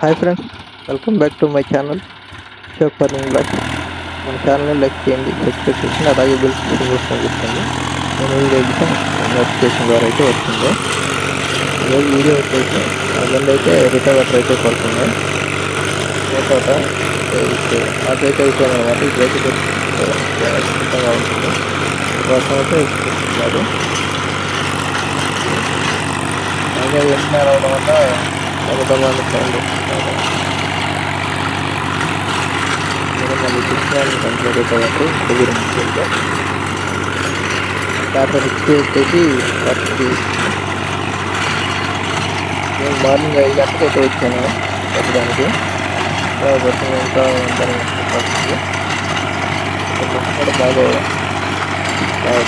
Hi friends welcome back to my channel షోక్ ఫర్నింగ్ బ్లాక్ మన ఛానల్ని లైక్ చేయండి సబ్స్క్రైబ్ చేసి అలాగే బిల్స్ నోటిఫికేషన్ నేను వీడియో నోటిఫికేషన్ ద్వారా అయితే వస్తుంది. ఈరోజు వీడియో వచ్చేసి అదండి అయితే రిటర్న్ రిటర్వర్ అయితే పడుతుంది తోట అదైతే అయిపోయింది అనమాట ఇదైతే ఖచ్చితంగా ఉంటుంది. కోసం అయితే ఇస్తున్నారు అలాగే ఎండిన రావడం వల్ల కొంతమంది సౌండ్ నేను మళ్ళీ కృష్ణాన్ని కంప్లీట్ అయిపోయినట్టు దగ్గర ముఖ్యంగా ఇచ్చి వచ్చేసి ఫస్ట్ నేను మార్నింగ్ ఐదు గంటలకు అయితే వచ్చాను పెట్టడానికి బస్సు ఇంకా ఉంటాను బస్సు కూడా బాగా బాగా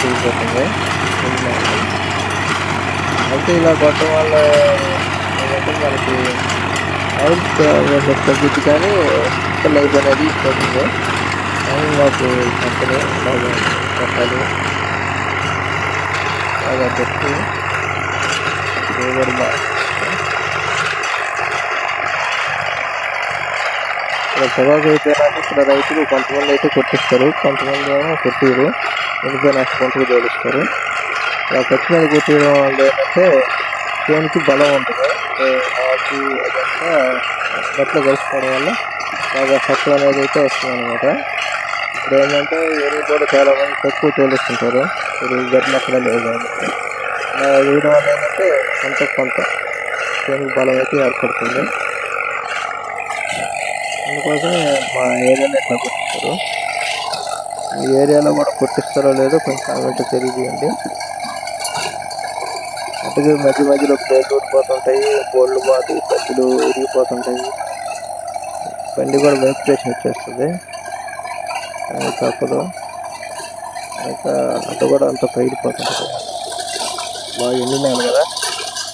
అయితే ఇలా కొట్టడం వల్ల ఏంటంటే మనకి ఆయిల్ తగ్గుద్ది కానీ లైఫ్ అనేది ఇస్తుంది కానీ మాకు కంపెనీ బాగా కొట్టాలి బాగా పెట్టి దిగుబడి ఇక్కడ పొగాకు అయిపోయినాక ఇక్కడ రైతులు కొంతమంది అయితే కొట్టిస్తారు కొంతమంది ఏమో కొట్టిరు. ఎండిపోయినాక కొంతకు తోలిస్తారు. ఇలా ఖర్చు మీద కొట్టేయడం వల్ల ఏంటంటే చేనికి బలం ఉంటుంది. ఆకు అదంతా గట్లో కలిసిపోవడం వల్ల బాగా సత్తు అనేది అయితే వస్తుంది అనమాట ఇప్పుడు ఏంటంటే ఎరువు కూడా చాలామంది తక్కువ తోలిస్తుంటారు. ఎరువు గడ్డలు అక్కడ లేవు కాబట్టి వేయడం వల్ల ఏంటంటే కొంత కొంత చేనికి బలం అయితే ఏర్పడుతుంది. అందుకోసమే మా ఏరియాలో ఎట్లా కొట్టిస్తారు ఈ ఏరియాలో కూడా కొట్టిస్తారో లేదో కొంచెం కామెంట్ తెలియజేయండి అటుగా మధ్య మధ్యలో బ్రేక్ ఊడిపోతుంటాయి బోల్డ్ బాటి పచ్చులు విరిగిపోతుంటాయి. బండి కూడా వైబ్రేషన్ వచ్చేస్తుంది. కానీ తప్పదు. ఇంకా అటు కూడా అంత పైడిపోతుంటుంది బాగా ఎండినాను కదా.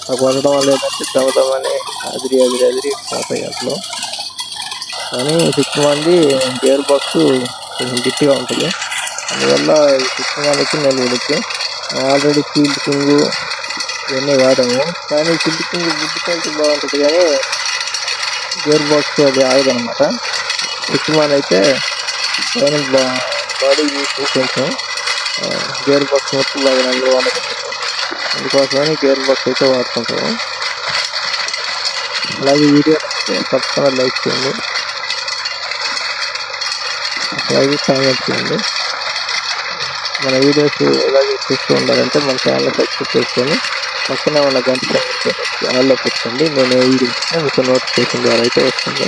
ఆ కొట్టడం వల్ల ఏంటంటే దమదమని అదిరి అదిరి అదిరి పోతాయి అసలు కానీ సిక్స్ మంది గేర్ బాక్స్ కొంచెం గట్టిగా ఉంటుంది. అందువల్ల ఈ సిక్స్ మందికి నెలవుడికి ఆల్రెడీ ఫీల్డ్ కింగ్ ఇవన్నీ వాడము. కానీ ఫీల్డ్ కింగ్ బుద్ధి క్వాలిటీ బాగుంటుంది కానీ గేర్ బాక్స్ అది ఆగదనమాట సిక్స్ అయితే పైన బాడీ చూసి కొంచెం గేర్ బాక్స్ మొత్తం బాగా నెంబర్ అందుకోసమని గేర్ బాక్స్ అయితే వాడుకుంటాము. అలాగే వీడియో తప్పకుండా లైక్ చేయండి. అలాగే కామెంట్ చేయండి. మన వీడియోస్ ఇలాగే చూస్తూ ఉండాలంటే మన ఛానల్ సబ్స్క్రైబ్ చేసుకొని పక్కనే ఉన్న గంట ఆన్లో కూర్చోండి. నేను ఈ మీకు నోటిఫికేషన్ ద్వారా అయితే వస్తుంది.